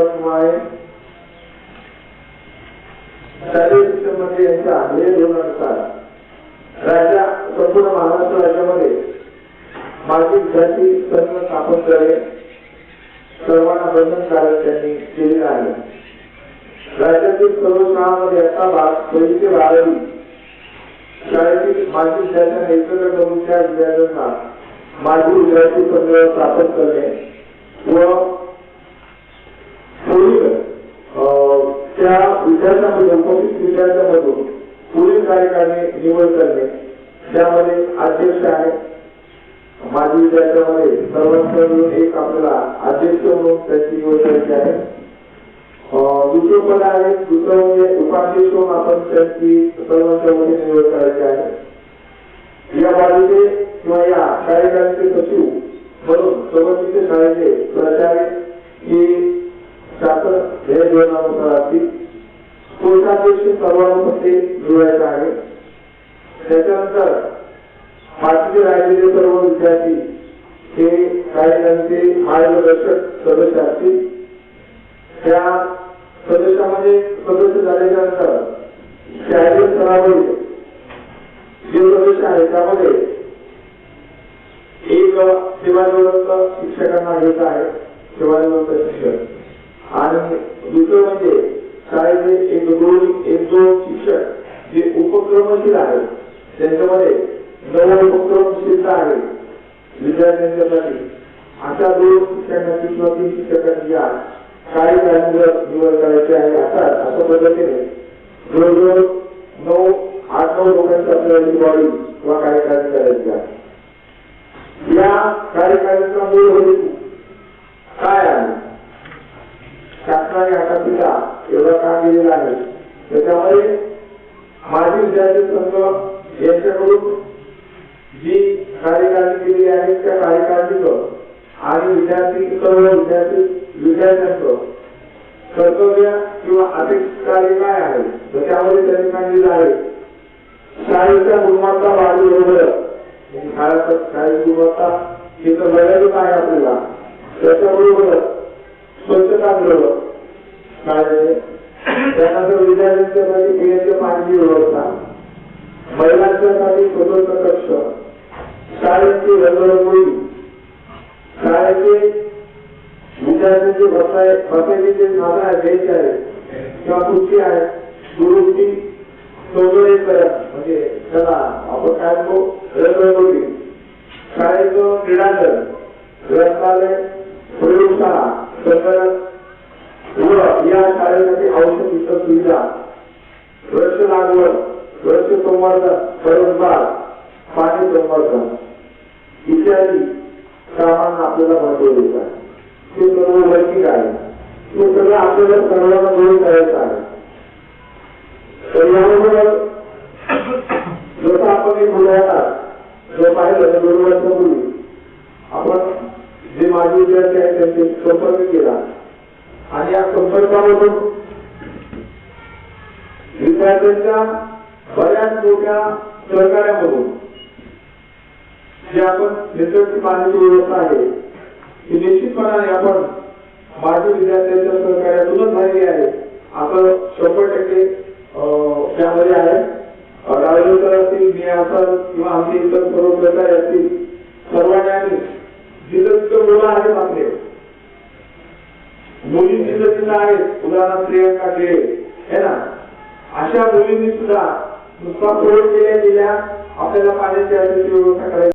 आहे संपूर्ण महाराष्ट्र राज्यामध्ये संघ स्थापन सर्वांना बंधनकारक त्यांनी केलेलं आहे. राज्यातील सर्व शाळांमध्ये आता भाग पहिली ते बारावी शाळेतील माजी विद्यार्थ्यांना एकत्र करून त्या विद्यार्थ्यांना माजी विद्यार्थी संघ स्थापन करणे व पुढील अं, त्या विद्यार्थ्यांमध्ये उपस्थित विद्यार्थ्यांमधून पुढील कार्यकारिणी निवड करणे त्यामध्ये अध्यक्ष आहे माजी विद्यार्थ्यामध्ये सर्वांच्या मिळून एक आपल्याला अध्यक्ष म्हणून त्याची निवड करायची आहे. दुसरं पद आहे दुसरं म्हणजे उपाध्यक्ष म्हणून आपण त्यांची सर्वांच्या निवड करायची आहे. या बाजूचे किंवा या कार्यकारिणीचे सचिव म्हणून सोबतीचे शाळेचे प्राचार्य ही त्याचं ध्येय धोरणानुसार असतील कोषाध्यक्ष सर्वांमध्ये जुळायचं आहे. त्याच्यानंतर पाचवी राहिलेले सर्व विद्यार्थी हे कार्यकारिणीचे मार्गदर्शक सदस्य असतील. त्या सदस्यामध्ये सदस्य झाल्याच्यानंतर शालेय स्तरावरील जे सदस्य आहे त्यामध्ये एक सेवानिवृत्त शिक्षकांना घ्यायचं आहे सेवानिवृत्त शिक्षक. आणि दुसरं म्हणजे शाळेचे एक दोन एक दोन शिक्षक जे उपक्रमशील आहेत त्यांच्यामध्ये नव उपक्रमशीलता आहे विद्यार्थ्यांच्यासाठी अशा दोन शिक्षकांची किंवा तीन शिक्षकांची या कार्यकारिणीवर निवड करायची आहे असा अशा पद्धतीने जवळजवळ नऊ आठ नऊ लोकांची आपल्याला ही बॉडी किंवा कार्यकारिणी करायची आहे. या कार्यकारिणीचा मूळ हेतू काय आहे तिचा एवढा काम दिलेलं आहे. त्याच्यामुळे माजी विद्यार्थी संघ यांच्याकडून जी कार्यकारणी केली आहे त्या कार्यकारिणीचं आणि विद्यार्थी सर्व विद्यार्थी विद्यार्थ्यांचं कर्तव्य किंवा अधिक कार्य काय आहे तर त्यामध्ये त्यांनी सांगितलं आहे. शाळेच्या गुणवत्ता वाढीबरोबर शाळेचं शाळेची गुणवत्ता हे तर बघायचंच आहे आपल्याला. त्याच्याबरोबर स्वच्छता शाळेचे त्यानंतर विद्यार्थ्यांच्यासाठी पिण्याच्या पाण्याची व्यवस्था महिलांच्यासाठी स्वतंत्र कक्ष. शाळेची रंगरंगोळी. शाळेचे विद्यार्थ्यांचे बसाय बसायचे जे साधन आहे बेंच आहे किंवा खुर्ची आहे दुरुस्ती सौंदर्यीकरण म्हणजे त्याला आपण काय म्हणतो रंगरंगोळी. शाळेचं क्रीडांगण. ग्रंथालय प्रयोगशाळा संगणक या शाळेसाठी आवश्यक इतर सुविधा वृक्ष लागवड वृक्ष संवर्धन परसबाग पाणी संवर्धन. इत्यादी कामांना आपल्याला महत्त्व देतात ते सर्व लौकिक आहे. ते सगळं आपल्याला सर्वांना मिळून करायचं आहे. तर याबरोबर जसं आपण एक उदाहरणात जो पाहिलं दोन वर्षापूर्वी आपण जे माजी विद्यार्थी आहेत त्यांचे संपर्क केला. संपर्कामधून. विद्यार्थ्यांच्या बऱ्याच मोठ्या सहकार्यामधून जी आपण नेतृत्व पाण्याची व्यवस्था आहे ही निश्चितपणाने आपण माजी विद्यार्थ्यांच्या सहकार्यातूनच झालेली आहे. आपण शंभर टक्के त्यामध्ये आहे. राजकर असतील मी असाल किंवा आमचे इतर सर्व प्रकार असतील आहेत उदाहरणार्थ काढले है ना? अशा मुलींनी सुद्धा नुसता प्रयोग केल्या गेल्या. आपल्याला पाण्याची अशी व्यवस्था करायची.